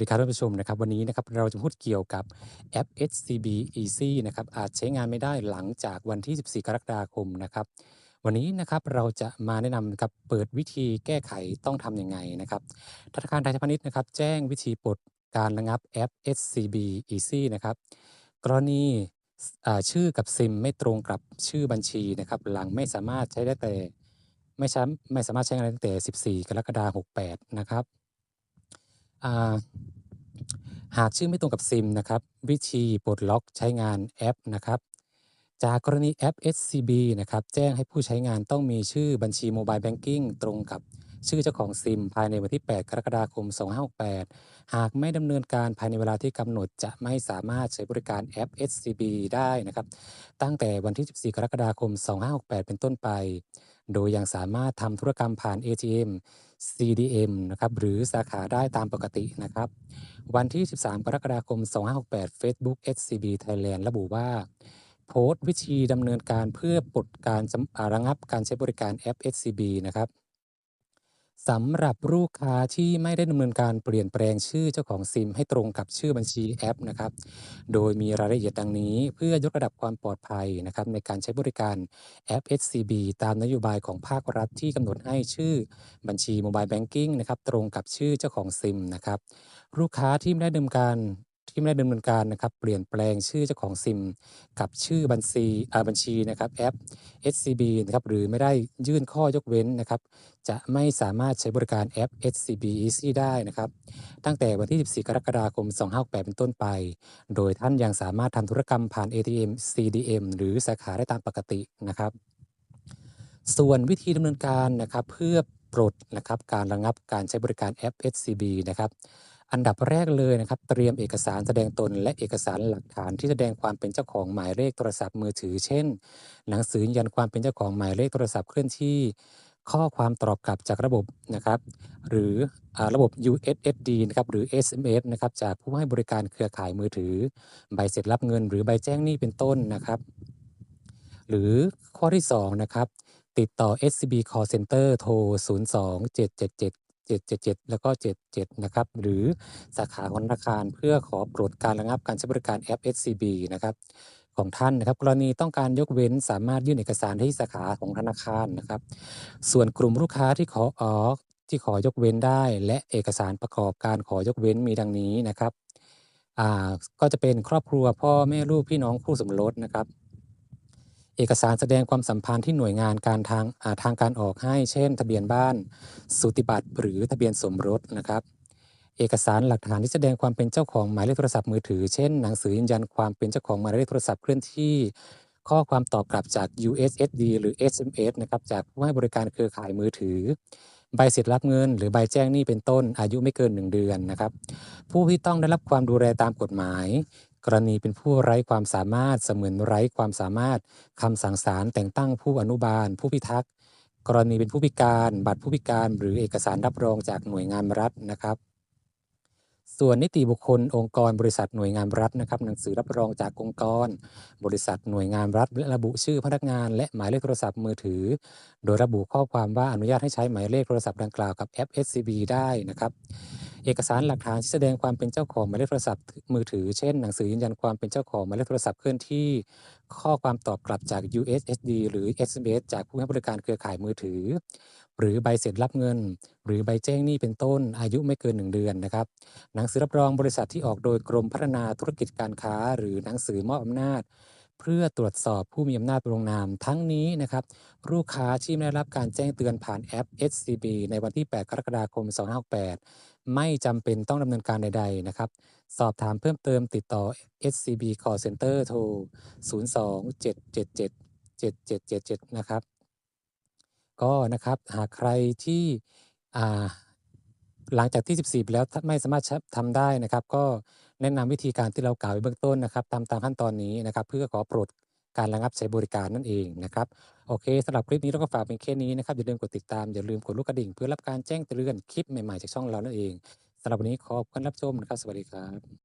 วัสดีครับท่านผู้ชมนะครับ วันนี้นะครับเราจะพูดเกี่ยวกับแอป SCB Easy นะครับอาจใช้งานไม่ได้หลังจากวันที่ 14 กรกฎาคมนะครับ วันนี้นะครับเราจะมาแนะนำกับเปิดวิธีแก้ไขต้องทำยังไงนะครับธนาคารไทยพาณิชย์นะครับ แจ้งวิธีปลดการระงับแอป SCB Easy นะครับ กรณีชื่อกับซิมไม่ตรงกับชื่อบัญชีนะครับ หลังไม่สามารถใช้ได้แต่ไม่ใช้ไม่สามารถใช้งานได้ตั้งแต่ 14 กรกฎาคม 68 นะครับ หากชื่อไม่ตรงกับซิมนะครับวิธีปลดล็อกใช้งานแอปนะครับจากกรณีแอป SCB นะครับแจ้งให้ผู้ใช้งานต้องมีชื่อบัญชีโมบายแบงกิ้งตรงกับชื่อเจ้าของซิม ภายในวันที่ 8 กรกฎาคม 2568 หากไม่ดำเนินการภายในเวลาที่กำหนดจะไม่สามารถใช้บริการแอป SCB ได้นะครับ ตั้งแต่วันที่ 14 กรกฎาคม 2568 เป็นต้นไป โดยยังสามารถทำธุรกรรมผ่าน ATM CDM นะครับหรือสาขาได้ตามปกตินะครับ วันที่ 13 กรกฎาคม 2568 Facebook SCB Thailand ระบุว่า โพสต์วิธีดำเนินการเพื่อปลดการระงับการใช้บริการแอป SCB นะครับ สำหรับลูกค้าที่ไม่ได้ดำเนินการเปลี่ยนแปลงชื่อเจ้าของซิมให้ตรงกับชื่อบัญชีแอปนะครับ โดยมีรายละเอียดดังนี้เพื่อยกระดับความปลอดภัยนะครับในการใช้บริการแอป SCB ตามนโยบายของภาครัฐที่กำหนดให้ชื่อบัญชีโมบายแบงกิ้งนะครับตรงกับชื่อเจ้าของซิมนะครับ ลูกค้าที่ไม่ได้ดำเนินการ ที่ไม่ได้ดำเนินการนะครับเปลี่ยนแปลงชื่อเจ้าของซิม กับชื่อบัญชีอาบัญชีนะครับแอป SCB นะครับหรือไม่ได้ยื่นข้อยกเว้นนะครับจะไม่สามารถใช้บริการแอป SCB Easy ได้นะครับตั้งแต่วันที่ 14 กรกฎาคม 2568 เป็นต้นไป โดยท่านยังสามารถทำธุรกรรมผ่าน ATM CDM หรือสาขาได้ตามปกตินะครับส่วนวิธีดำเนินการนะครับเพื่อปลดนะครับการระงับการใช้บริการแอป SCB นะครับ อันดับแรกเลยนะครับ เตรียมเอกสารแสดงตน และเอกสารหลักฐานที่แสดงความเป็นเจ้าของหมายเลขโทรศัพท์มือถือ เช่น หนังสือยืนยันความเป็นเจ้าของหมายเลขโทรศัพท์เคลื่อนที่ ข้อความตอบกลับจากระบบนะครับ หรืออระบบ USSD นะครับหรือ SMS นะครับจากผู้ให้บริการเครือข่ายมือถือ ใบเสร็จรับเงิน หรือใบแจ้งหนี้เป็นต้นนะครับ หรือข้อที่2นะครับติดต่อ SCB Call Center โทร 02 777 777 แล้วก็ 77 นะครับ หรือสาขาของธนาคารเพื่อขอปลดการระงับการใช้บริการแอป SCB นะครับของท่านนะครับกรณีต้องการยกเว้นสามารถยื่นเอกสารที่สาขาของธนาคารนะครับ ส่วนกลุ่มลูกค้าที่ขอออกที่ขอยกเว้นได้ และเอกสารประกอบการขอยกเว้นมีดังนี้นะครับก็จะเป็นครอบครัวพ่อแม่ลูกพี่น้องคู่สมรสนะครับ เอกสารแสดงความสัมพันธ์ที่หน่วยงานการทางาทางการออกให้ เช่น ทะเบียนบ้าน สูติบัตรหรือทะเบียนสมรสนะครับ เอกสารหลักฐานที่แสดงความเป็นเจ้าของหมายเลขโทรศัพท์มือถือ เช่น หนังสือยืนยันความเป็นเจ้าของหมายเลขโทรศัพท์เคลื่อนที่ ข้อความตอบกลับจาก USSD หรือ SMS นะครับจากผู้ให้บริการเครือข่ายมือถือใบเสร็จรับเงิน หรือใบแจ้งหนี้เป็นต้นอายุไม่เกิน 1 เดือนนะครับ ผู้ที่ต้องได้รับความดูแลตามกฎหมาย กรณีเป็นผู้ไร้ความสามารถเสมือนไร้ความสามารถคำสั่งศาลแต่งตั้งผู้อนุบาล ผู้พิทักษ์กรณีเป็นผู้พิการ บัตรผู้พิการ หรือเอกสารรับรองจากหน่วยงานรัฐนะครับ ส่วนนิติบุคคลองค์กรบริษัทหน่วยงานรัฐนะครับ หนังสือรับรองจากองค์กร บริษัทหน่วยงานรัฐและระบุชื่อพนักงาน และหมายเลขโทรศัพท์มือถือ โดยระบุข้อความว่าอนุญาตให้ใช้หมายเลขโทรศัพท์ดังกล่าวกับแอป SCB ได้นะครับ เอกสารหลักฐานที่แสดงความเป็นเจ้าของหมายเลขโทรศัพท์มือถือ เช่น หนังสือยืนยันความเป็นเจ้าของหมายเลขโทรศัพท์เคลื่อนที่ ข้อความตอบกลับจาก USSD หรือ SMS จากผู้ให้บริการเครือข่ายมือถือ หรือใบเสร็จรับเงิน หรือใบแจ้งหนี้เป็นต้นอายุไม่เกิน 1 เดือนนะครับ หนังสือรับรองบริษัทที่ออกโดยกรมพัฒนาธุรกิจการค้า หรือหนังสือมอบอำนาจเพื่อตรวจสอบผู้มีอำนาจลงนามทั้งนี้นะครับลูกค้าที่ไม่ได้รับการแจ้งเตือนผ่านแอป SCB ในวันที่ 8 กรกฎาคม 2568 ไม่จำเป็นต้องดำเนินการใด ๆ นะครับ สอบถามเพิ่มเติมติดต่อ SCB Call Center โทร 02 777 7777 นะครับ ก็นะครับหากใครที่หลังจากที่ 14 แล้วไม่สามารถทำได้นะครับ ก็แนะนำวิธีการที่เรากล่าวไว้เบื้องต้นนะครับตามตามขั้นตอนนี้นะครับ เพื่อขอโปลดการระงับใช้บริการนั่นเองนะครับ โอเคสำหรับคลิปนี้เราก็ฝากเป็นแค่นี้นะครับ อย่าลืมกดติดตาม อย่าลืมกดลูกกระดิ่ง เพื่อรับการแจ้งเตือนคลิปใหม่ๆจากช่องเรานั่นเองสำหรับวันนี้ขอบคุณรับชมนะครับ สวัสดีครับ